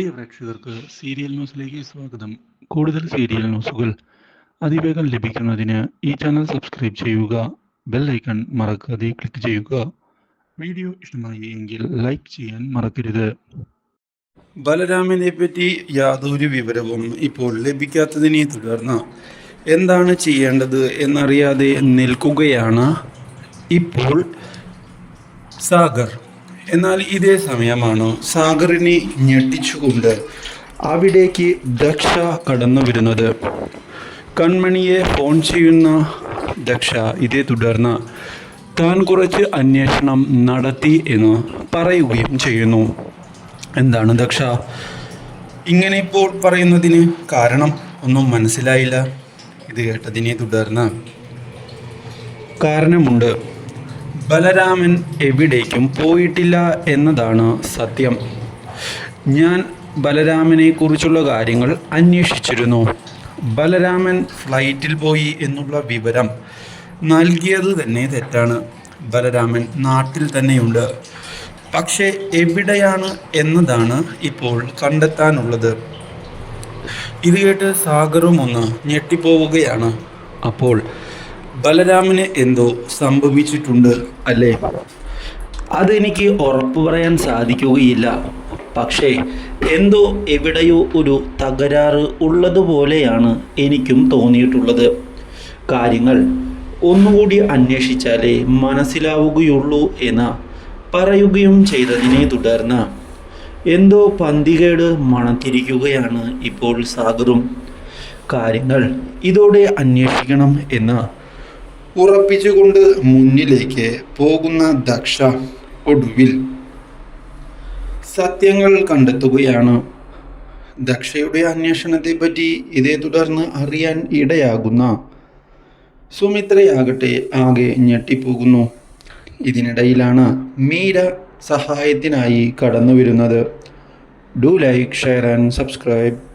പ്രിയ പ്രേക്ഷകർക്ക് സീരിയൽ ന്യൂസിലേക്ക് സ്വാഗതം. കൂടുതൽ സീരിയൽ ന്യൂസുകൾ അതിവേഗം ലഭിക്കുന്നതിന് ഈ ചാനൽ സബ്സ്ക്രൈബ് ചെയ്യുക ബെൽ ഐക്കൺ മറക്കാതെ ക്ലിക്ക് ചെയ്യുക. വീഡിയോ ഇഷ്ടമായി എങ്കിൽ ലൈക്ക് ചെയ്യാൻ മറക്കരുത്. ബലരാമനെ പറ്റി യാതൊരു വിവരവും ഇപ്പോൾ ലഭിക്കാത്തതിനെ തുടർന്ന് എന്താണ് ചെയ്യേണ്ടത് എന്നറിയാതെ നിൽക്കുകയാണ് ഇപ്പോൾ സാഗർ. എന്നാൽ ഇതേ സമയമാണ് സാഗറിനെ ഞെട്ടിച്ചുകൊണ്ട് അവിടേക്ക് ദക്ഷ കടന്നു വരുന്നത്. കൺമണിയെ ഫോൺ ചെയ്യുന്ന ദക്ഷ ഇതേ തുടർന്ന് താൻ കുറച്ച് അന്വേഷണം നടത്തി എന്ന് പറയുകയും ചെയ്യുന്നു. എന്താണ് ദക്ഷ? ഇങ്ങനെ ഇപ്പോൾ പറയുന്നതിന് കാരണം ഒന്നും മനസ്സിലായില്ല. ഇത് കേട്ടതിനെ തുടർന്ന് കാരണമുണ്ട്. ബലരാമൻ എവിടേക്കും പോയിട്ടില്ല എന്നതാണ് സത്യം. ഞാൻ ബലരാമനെ കുറിച്ചുള്ള കാര്യങ്ങൾ അന്വേഷിച്ചിരുന്നു. ബലരാമൻ ഫ്ലൈറ്റിൽ പോയി എന്നുള്ള വിവരം നൽകിയത് തന്നെ തെറ്റാണ്. ബലരാമൻ നാട്ടിൽ തന്നെയുണ്ട്. പക്ഷേ എവിടെയാണ് എന്നതാണ് ഇപ്പോൾ കണ്ടെത്താനുള്ളത്. ഇത് കേട്ട് സാഗറും ഒന്ന് ഞെട്ടിപ്പോവുകയാണ്. അപ്പോൾ ബലരാമന് എന്തോ സംഭവിച്ചിട്ടുണ്ട് അല്ലേ? അതെനിക്ക് ഉറപ്പു പറയാൻ സാധിക്കുകയില്ല. പക്ഷേ എന്തോ എവിടെയോ ഒരു തകരാറ് ഉള്ളതുപോലെയാണ് എനിക്കും തോന്നിയിട്ടുള്ളത്. കാര്യങ്ങൾ ഒന്നുകൂടി അന്വേഷിച്ചാലേ മനസ്സിലാവുകയുള്ളൂ എന്ന് പറയുകയും ചെയ്തതിനെ തുടർന്ന് എന്തോ പന്തികേട് മണത്തിരിക്കുകയാണ് ഇപ്പോൾ സാഗറും. കാര്യങ്ങൾ ഇതോടെ അന്വേഷിക്കണം എന്ന് ഉറപ്പിച്ചുകൊണ്ട് മുന്നിലേക്ക് പോകുന്ന ദക്ഷ ഒടുവിൽ സത്യങ്ങൾ കണ്ടെത്തുകയാണ്. ദക്ഷയുടെ അന്വേഷണത്തെ പറ്റി ഇതേ തുടർന്ന് അറിയാൻ ഇടയാകുന്ന സുമിത്രയാകട്ടെ ആകെ ഞെട്ടിപ്പോകുന്നു. ഇതിനിടയിലാണ് മീര സഹായത്തിനായി കടന്നു വരുന്നത് do like share and subscribe.